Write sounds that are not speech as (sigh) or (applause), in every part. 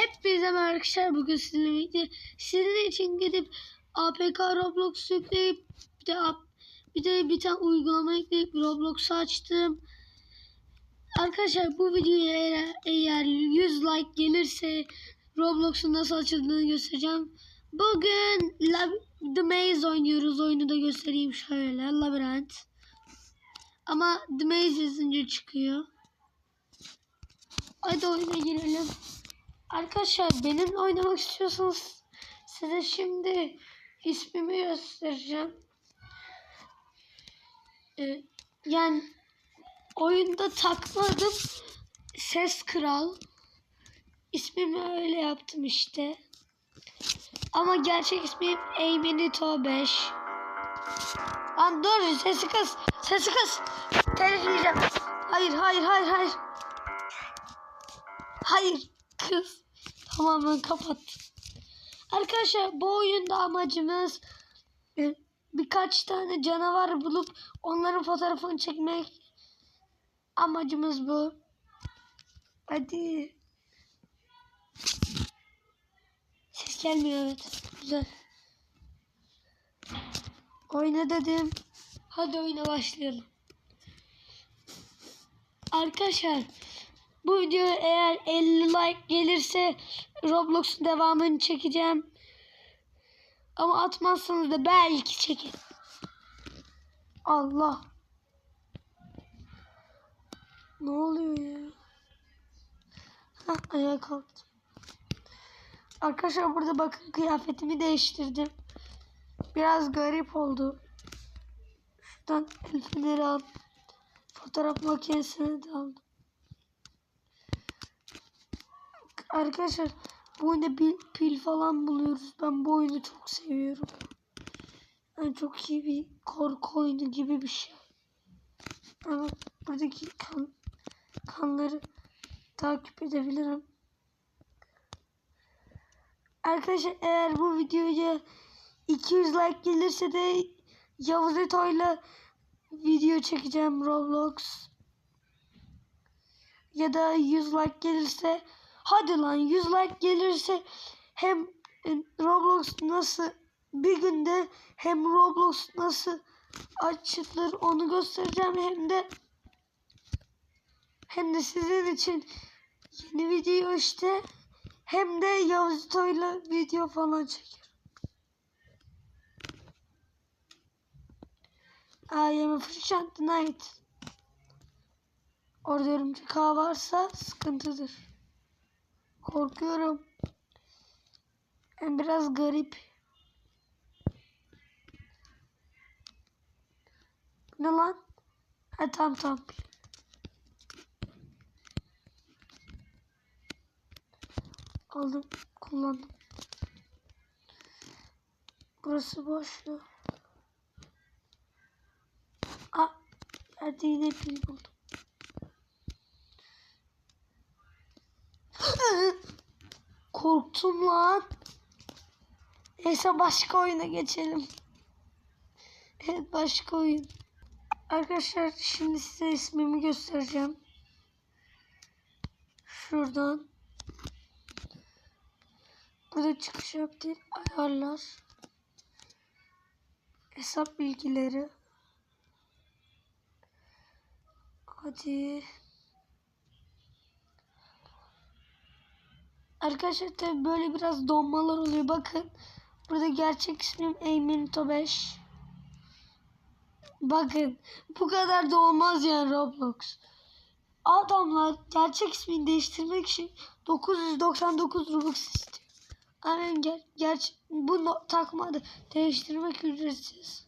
Hepinize merhaba arkadaşlar. Bugün sizinle birlikte sizin için gidip APK Roblox yükleyip bir de bir de bir tane uygulama yükleyip Roblox'u açtım. Arkadaşlar bu videoya eğer, eğer 100 like gelirse Roblox'un nasıl açıldığını göstereceğim. Bugün The Maze oynuyoruz. Oyunu da göstereyim şöyle. Labirent. Ama The Maze yazınca çıkıyor. Hadi oyuna girelim. Arkadaşlar benimle oynamak istiyorsanız size şimdi ismimi göstereceğim. Ee, yani oyunda takmadım. Ses Kral. İsmimi öyle yaptım işte. Ama gerçek ismim Eymenito 5. Lan dur sesi kız. Sesi kız. Telif yiyeceğim. Hayır hayır hayır hayır. Hayır kız. Tamamen kapat. Arkadaşlar bu oyunda amacımız e, birkaç tane canavar bulup onların fotoğrafını çekmek. Amacımız bu. Hadi. Ses gelmiyor evet. Güzel. Oyna dedim. Hadi oyuna başlayalım. Arkadaşlar bu video eğer 50 like gelirse Roblox'un devamını çekeceğim. Ama atmazsanız da belki çekin. Allah. Ne oluyor ya? Hah, ayağa kalktım. Arkadaşlar burada bakın kıyafetimi değiştirdim. Biraz garip oldu. Şuradan el feneri al. Fotoğraf makinesini de aldım. Arkadaşlar bu oyunda pil, pil falan buluyoruz. Ben bu oyunu çok seviyorum. Yani çok iyi bir korku oyunu gibi bir şey. Ama buradaki kan, kanları takip edebilirim. Arkadaşlar eğer bu videoya 200 like gelirse de Yavuz Eto'yla video çekeceğim Roblox. Ya da 100 like gelirse hadi lan 100 like gelirse hem e, Roblox nasıl bir günde hem Roblox nasıl açılır onu göstereceğim hem de hem de sizin için yeni video işte hem de Yavuz Toy'la video falan çekerim. I am a fish night. Orada örümcek ağ varsa sıkıntıdır. Korkuyorum. Yani biraz garip. Ne lan? Ha tamam tamam. Aldım, kullandım. Burası boş ya. Aa, yerde yine pil buldum. Korktum lan. Neyse başka oyuna geçelim. Evet başka oyun. Arkadaşlar şimdi size ismimi göstereceğim. Şuradan. Burada çıkış yap değil. Ayarlar. Hesap bilgileri. Hadi. Arkadaşlar tabi böyle biraz donmalar oluyor. Bakın. Burada gerçek ismim Eymenito 5. Bakın. Bu kadar da olmaz yani Roblox. Adamlar gerçek ismini değiştirmek için 999 Robux istiyor. Aynen ger gerçi bu no takmadı. Değiştirmek ücretsiz.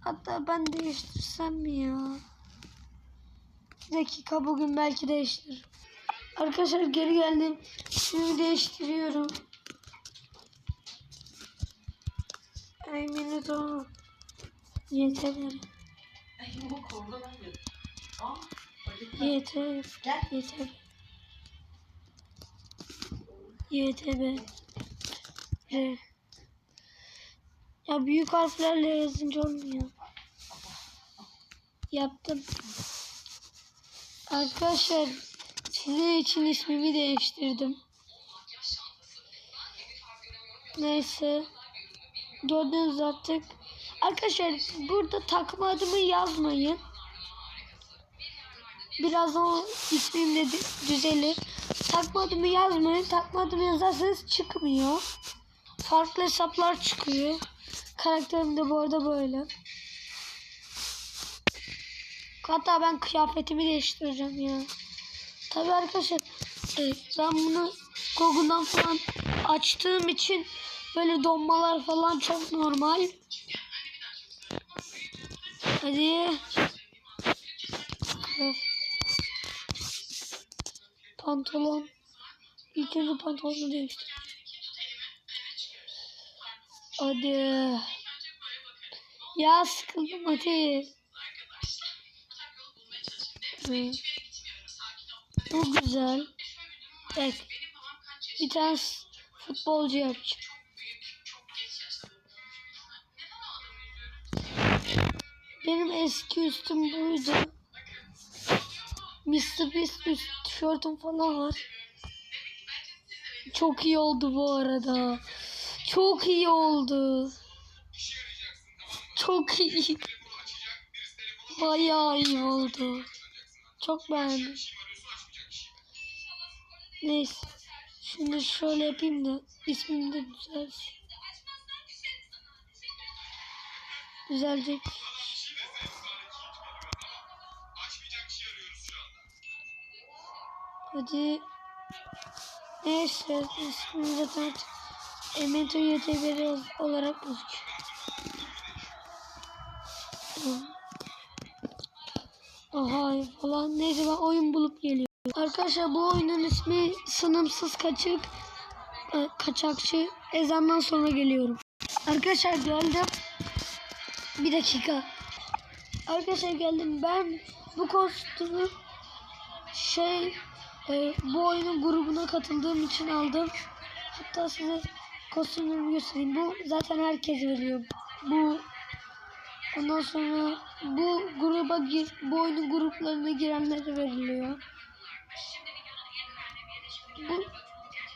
Hatta ben değiştirsem mi ya? Bir dakika bugün belki değiştiririm. Arkadaşlar geri geldim. Şimdi değiştiriyorum. Emin ol. Yeter. Ay bu kolda ben yedim. YTB. R. Ya büyük harflerle yazınca olmuyor. Yaptım. Arkadaşlar Sizin için ismimi değiştirdim. Neyse. Gördünüz artık. Arkadaşlar burada takma adımı yazmayın. Birazdan ismim de dü- düzelir. Takma adımı yazmayın. Takma adımı yazarsanız çıkmıyor. Farklı hesaplar çıkıyor. Karakterim de bu arada böyle. Hatta ben kıyafetimi değiştireceğim ya. Tabii arkadaşlar e, ben bunu Google'dan falan açtığım için böyle donmalar falan çok normal. Hadi. Evet. Pantolon. İlk önce pantolonu değiştir. Hadi. Ya sıkıldım hadi. Hı. Bu güzel. Evet. Bir tane futbolcu yapacağım. Benim eski üstüm buydu. Mr. Beast üst tişörtüm falan var. Çok iyi oldu bu arada. Çok iyi oldu. Çok iyi. Bayağı iyi oldu. Çok beğendim. Neyse. Şimdi şöyle yapayım da ismim de düzelsin. Düzelecek. Hadi. Neyse ismim zaten Emento YTBR olarak gözüküyor. Aha falan. Neyse ben oyun bulup geliyorum. Arkadaşlar bu oyunun ismi Sınımsız Kaçık. e, Kaçakçı. Ezandan sonra geliyorum. Arkadaşlar geldim. Bir dakika. Arkadaşlar geldim. Ben bu kostümü şey e, bu oyunun grubuna katıldığım için aldım. Hatta size kostümlerimi göstereyim. Bu zaten herkes veriyor. Bu ondan sonra bu gruba gir, bu oyunun gruplarına girenlere veriliyor. Bu,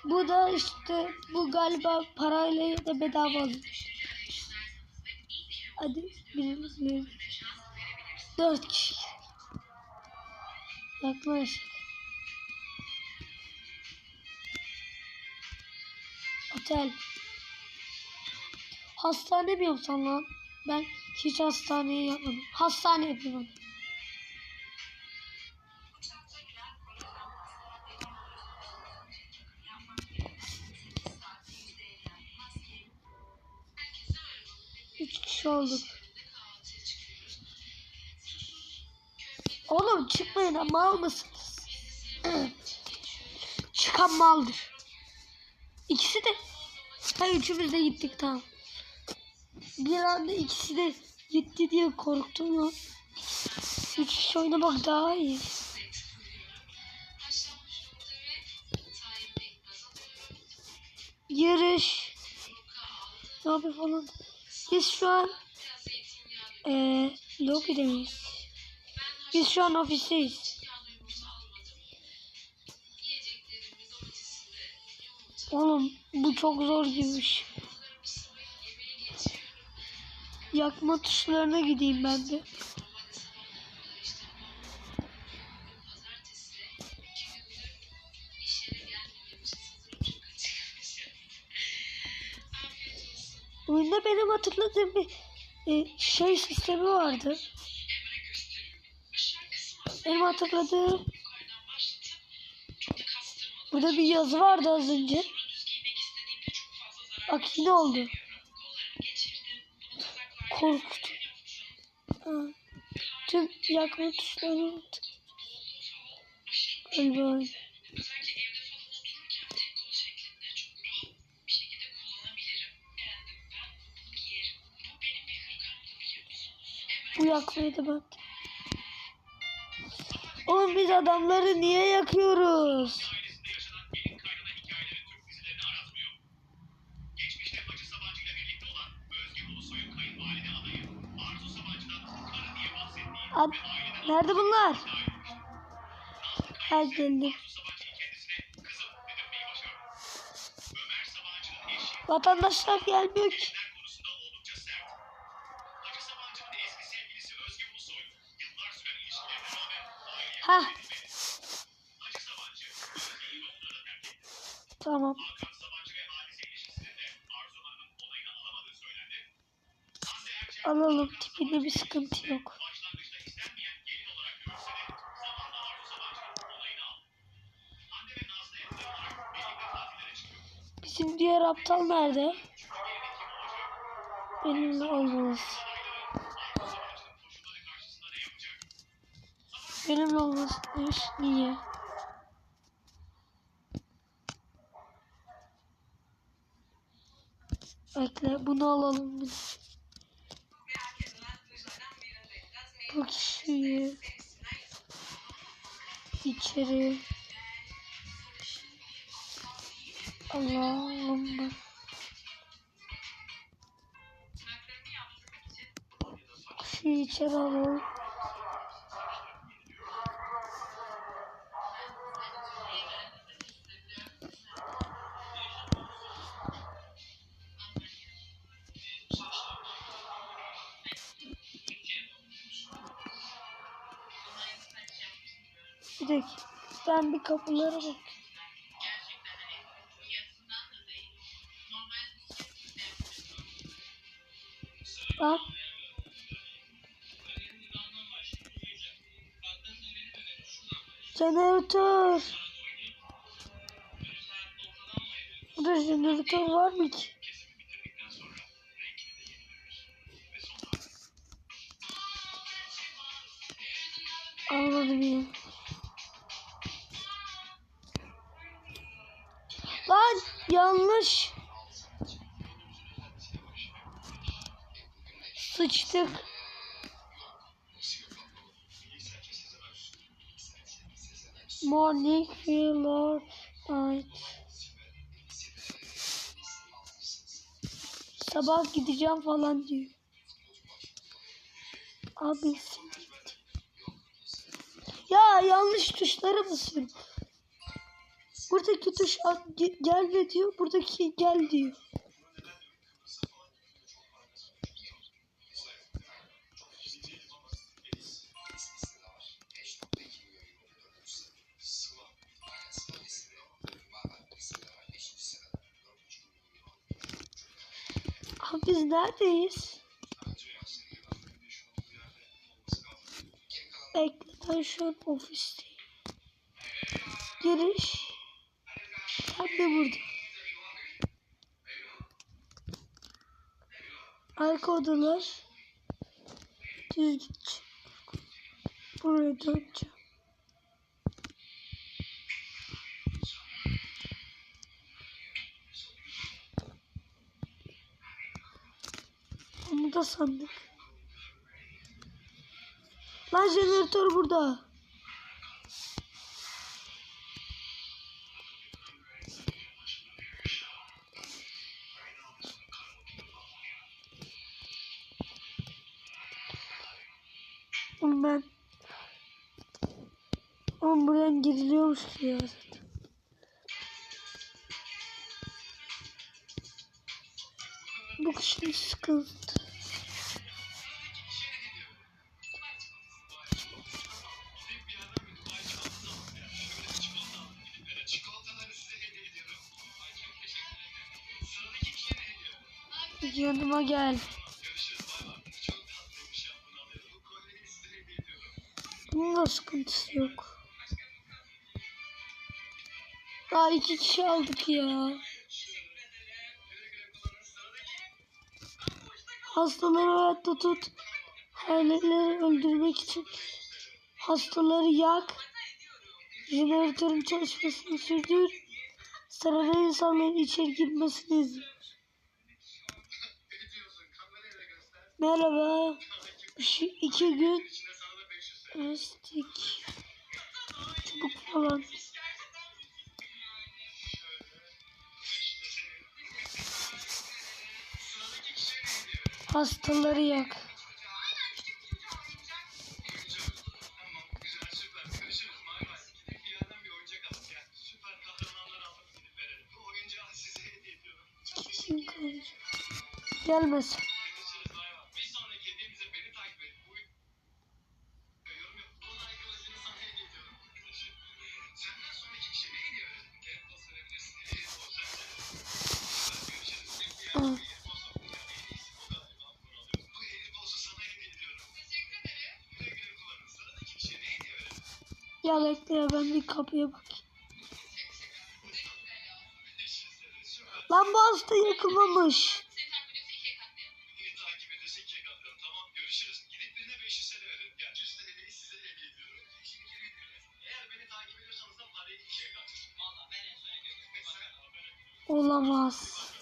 bu da işte bu galiba parayla da bedava alınmış. Hadi birimiz bir. Dört kişi. Yaklaşık. Otel. Hastane mi yapsam lan? Ben hiç hastaneye yapmadım. Hastane yapayım. Olduk. Oğlum çıkmayın ha, mal mısınız? (clears throat) Çıkan maldır. İkisi de. Ha üçümüz de gittik tamam. Bir anda ikisi de gitti diye korktum lan. Üç kişi oynamak daha iyi. Yarış. Ne yapıyor falan. Biz şu an eee lobide miyiz? Biz şu an ofisteyiz. Oğlum bu çok zor gibiymiş. Yakma tuşlarına gideyim ben de. Oyunda benim hatırladığım bir e, şey sistemi vardı. Benim hatırladığım Burada bir yazı vardı az önce. Bak yine oldu. Korktu. Ha. Tüm yakma tuşlarını. Galiba Bu yaksaydı ben. Oğlum biz adamları niye yakıyoruz? Ab Nerede bunlar? Her geldi. Vatandaşlar gelmiyor ki. Alalım tipinde bir sıkıntı yok. Bizim diğer aptal nerede? Benimle olmaz. Benimle olmaz demiş. Niye? Bekle bunu alalım biz. Bu kişiyi içeri Allah'ım Bu kişiyi içeri alalım. Dakika. Ben bir kapılara bak. Bak. Jeneratör. Burada jeneratör var mı ki? Anladım ya. Yanlış. Sıçtık. Feel night. Sabah gideceğim falan diyor. Abi Ya yanlış tuşlara basıyorum. Buradaki tuş at- ge- gelme diyor. Buradaki gel diyor. Biz neredeyiz? Bekle ben şu an ofisteyim. Giriş. De burada. Arka odalar. Düz gideceğim. Buraya döneceğim. Onu da sandık. Lan jeneratör burada. Oğlum ben Oğlum buradan giriliyormuş ya. Bu kişinin sıkıntı. Yanıma gel. Bunun da sıkıntısı yok. Daha iki kişi aldık ya. Hastaları hayatta tut. Hayaletleri öldürmek için hastaları yak. Jeneratörün çalışmasını sürdür. Sırada insanların içeri girmesini izle. Merhaba. Şu iki gün İçinde sana da 500 lira. Estik. Çubuk falan. Pastaları yak. Gelmesin. Şu kapıya bak. Lan bu hasta yakılmamış. Olamaz.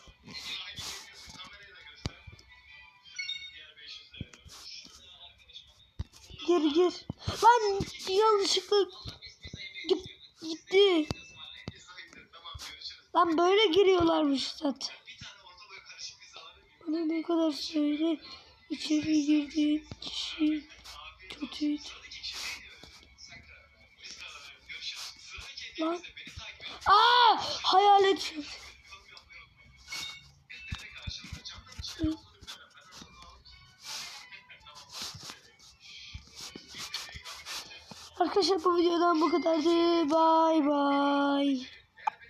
Gir gir. Lan yanlışlıkla gitti. Lan böyle giriyorlarmış zaten. Bana ne kadar söyle. İçeri girdiğin kişi kötüydü. Lan. Aa, hayalet. Arkadaşlar bu videodan bu kadardı. Bay bay.